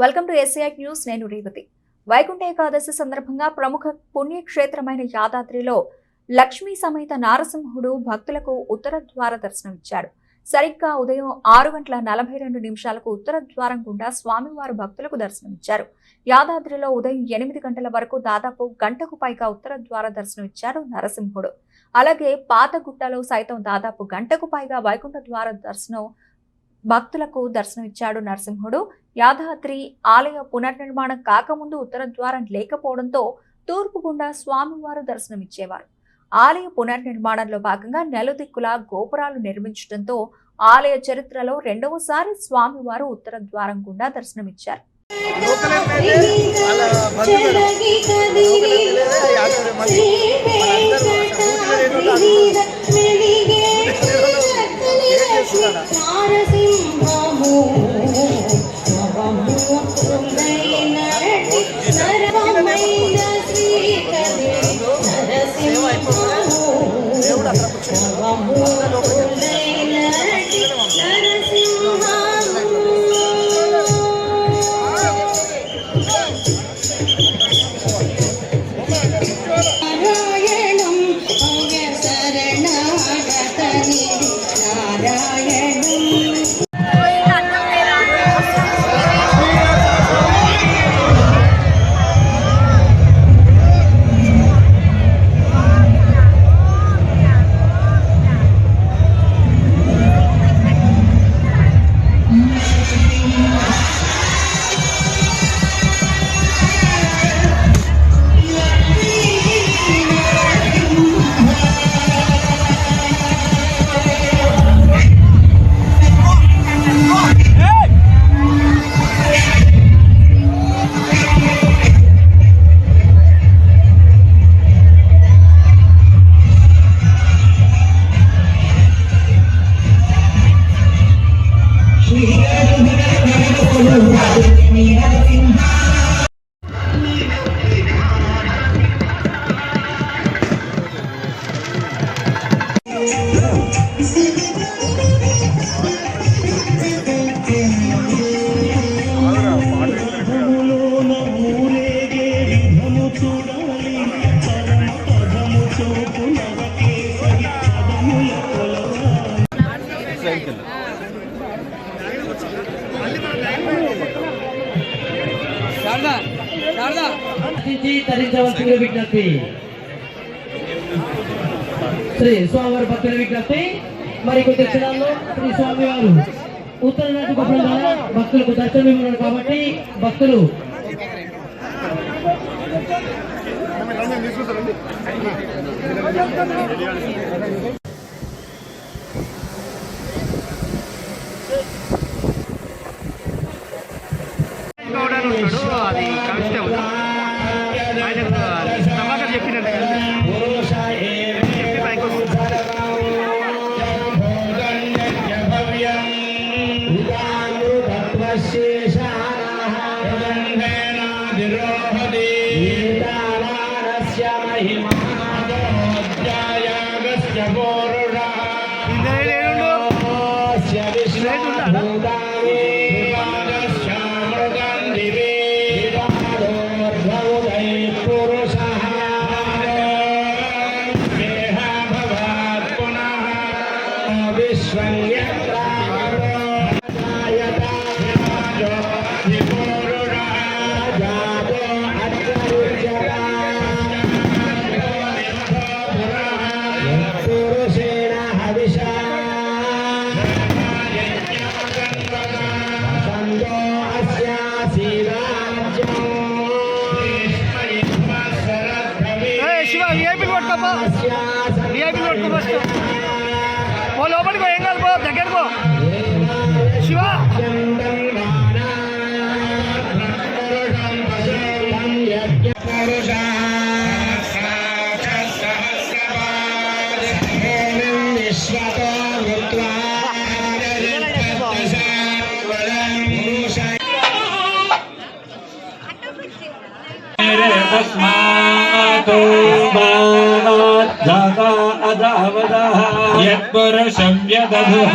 Welcome to SI news నేను రేవతి. వైకుంఠ ఏకాదశి సందర్భంగా ప్రముఖ పుణ్యక్షేత్రమైన యాదాద్రిలో లక్ష్మీ సమేత నారసింహుడు భక్తులకు ఉత్తర ద్వార దర్శనమిచ్చాడు సరిగ్గా ఉదయం ఆరు గంటల నలభై రెండు నిమిషాలకు ఉత్తర ద్వారం గుండా స్వామివారు భక్తులకు దర్శనమిచ్చారు యాదాద్రిలో ఉదయం ఎనిమిది గంటల వరకు దాదాపు గంటకు పైగా ఉత్తర ద్వార దర్శనమిచ్చారు నరసింహుడు. అలాగే పాతగుట్టలో సైతం దాదాపు గంటకు పైగా వైకుంఠ ద్వార దర్శనం భక్తులకు దర్శనమిచ్చాడు నరసింహుడు. యాదాద్రి ఆలయ పునర్నిర్మాణం కాకముందు ఉత్తర ద్వారం లేకపోవడంతో తూర్పు గుండా స్వామివారు దర్శనమిచ్చేవారు. ఆలయ పునర్నిర్మాణంలో భాగంగా నెలదిక్కుల గోపురాలు నిర్మించడంతో ఆలయ చరిత్రలో రెండవసారి స్వామివారు ఉత్తర ద్వారం గుండా దర్శనమిచ్చారు. లోకల్ స్థితి తరించవలసిన విజ్ఞప్తి. శ్రీ స్వామివారి భక్తుల విజ్ఞప్తి. మరి కొద్ది క్షణాల్లో శ్రీ స్వామి వారు ఉత్తర నాటి గోపురం ద్వారా భక్తులకు దర్శనం ఇవ్వనున్నారు కాబట్టి భక్తులు ఇంద్రయ్య ఏడుండు? ఇంద్రయ్య ఉండాలా? శివ విఐపీలు పట్టుకోపో విఐపీలు పట్టుకో ఫస్ట్ ఓ లోపలికి పో, ఏం కాదు పో దగ్గరకు పో. శివ. విశ్వతో तस्मातो बाणाद्धाता यत्पुरुषं यदधुः।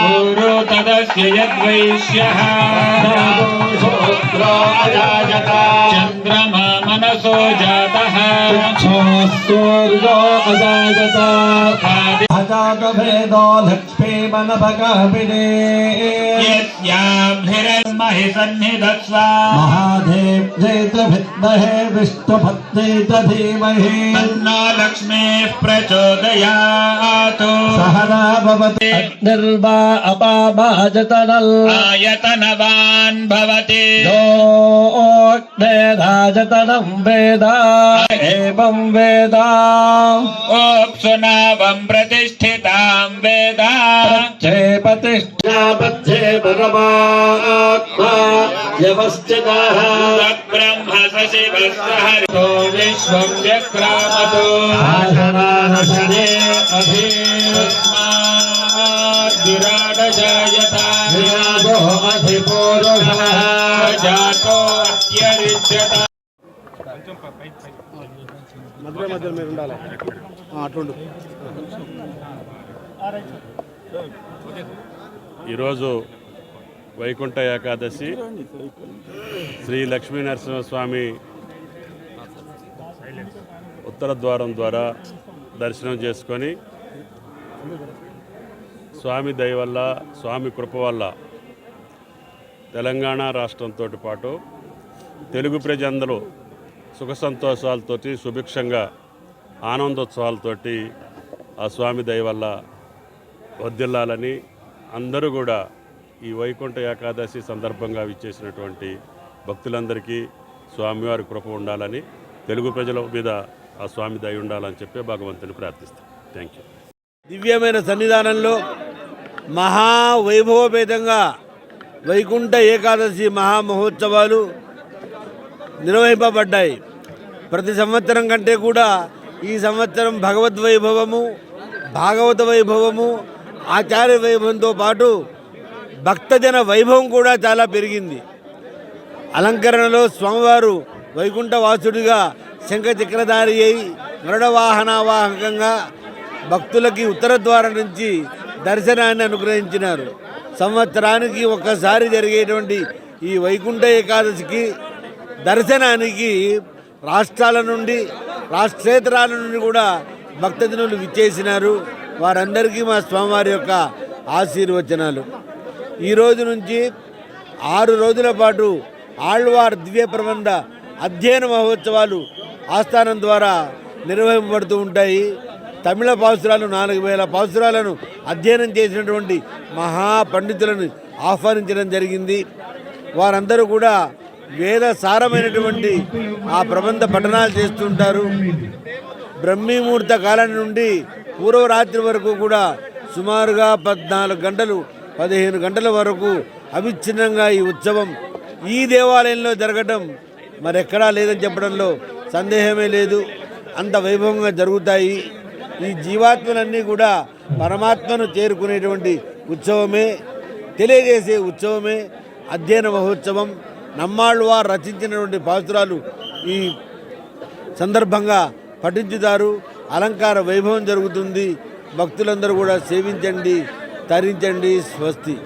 पूर्वो तदस्य यद्वैश्यः चन्द्रमा मनसो जातः। सूर्यो अजायत। अजातभेदो लक्ष्मी मन यस्याभिरस्महि महादेवे महादेव्यैतभिद्महे लक्ष्मी प्रचोदया तन्नो लक्ष्मीः प्रचोदयात्। सहना भवति। निर्वा अपाभाजतनल् आयतनवान् वेद। एवं वेदा। वेदा। ప్రతిష్టాబద్ధే పరమాత్మా వ్యవస్థిత బ్రహ్మ సశివస్తో విశ్వం వ్యక్రామతో ఆశనాశనే అభి విరాట జాయత విరాజో అధి మధ్యలో మీరు ఉండాలి. అట్లుండు ఈరోజు వైకుంఠ ఏకాదశి. శ్రీ లక్ష్మీ నరసింహస్వామి ఉత్తర ద్వారం ద్వారా దర్శనం చేసుకొని స్వామి దయ వల్ల స్వామి కృప వల్ల తెలంగాణ రాష్ట్రంతో పాటు తెలుగు ప్రజలందరూ సుఖ సంతోషాలతోటి సుభిక్షంగా ఆనందోత్సవాలతోటి ఆ స్వామి దయ వల్ల వద్దిల్లాలని అందరూ కూడా ఈ వైకుంఠ ఏకాదశి సందర్భంగా విచ్చేసినటువంటి భక్తులందరికీ స్వామివారి కృప ఉండాలని తెలుగు ప్రజల మీద ఆ స్వామి దయ ఉండాలని చెప్పి భగవంతుని ప్రార్థిస్తాం. థ్యాంక్ యూ దివ్యమైన సన్నిధానంలో మహావైభవపేతంగా వైకుంఠ ఏకాదశి మహామహోత్సవాలు నిర్వహింపబడ్డాయి. ప్రతి సంవత్సరం కంటే కూడా ఈ సంవత్సరం భగవద్వైభవము భాగవత వైభవము ఆచార్య వైభవంతో పాటు భక్తజన వైభవం కూడా చాలా పెరిగింది. అలంకరణలో స్వామివారు వైకుంఠ వాసుడిగా శంఖ చక్రధారి అయి గరుడ భక్తులకి ఉత్తర ద్వారం నుంచి దర్శనాన్ని అనుగ్రహించినారు. సంవత్సరానికి ఒక్కసారి జరిగేటువంటి ఈ వైకుంఠ ఏకాదశికి దర్శనానికి రాష్ట్రాల నుండి రాష్ట్రేతరాల నుండి కూడా భక్తజనులు విచ్చేసినారు. వారందరికీ మా స్వామివారి యొక్క ఆశీర్వచనాలు. ఈ రోజు నుంచి ఆరు రోజుల పాటు ఆళ్వార్ దివ్య ప్రబంధ అధ్యయన మహోత్సవాలు ఆస్థానం ద్వారా నిర్వహింపబడుతూ ఉంటాయి. తమిళ పాసురాలు నాలుగు వేల పాసురాలను అధ్యయనం చేసినటువంటి మహా పండితులను ఆహ్వానించడం జరిగింది. వారందరూ కూడా వేద సారమైనటువంటి ఆ ప్రబంధ పఠనాలు చేస్తుంటారు. బ్రహ్మీముహూర్త కాలం నుండి పూర్వరాత్రి వరకు కూడా సుమారుగా పద్నాలుగు గంటలు పదిహేను గంటల వరకు అవిచ్ఛిన్నంగా ఈ ఉత్సవం ఈ దేవాలయంలో జరగటం మరెక్కడా లేదని చెప్పడంలో సందేహమే లేదు. అంత వైభవంగా జరుగుతాయి. ఈ జీవాత్మలన్నీ కూడా పరమాత్మను చేరుకునేటువంటి ఉత్సవమే తెలియజేసే ఉత్సవమే అధ్యయన మహోత్సవం. నమ్మాళ్ళు వారు రచించినటువంటి పాసురాలు ఈ సందర్భంగా పఠించుతారు. అలంకార వైభవం జరుగుతుంది. భక్తులందరూ కూడా సేవించండి తరించండి స్వస్తి.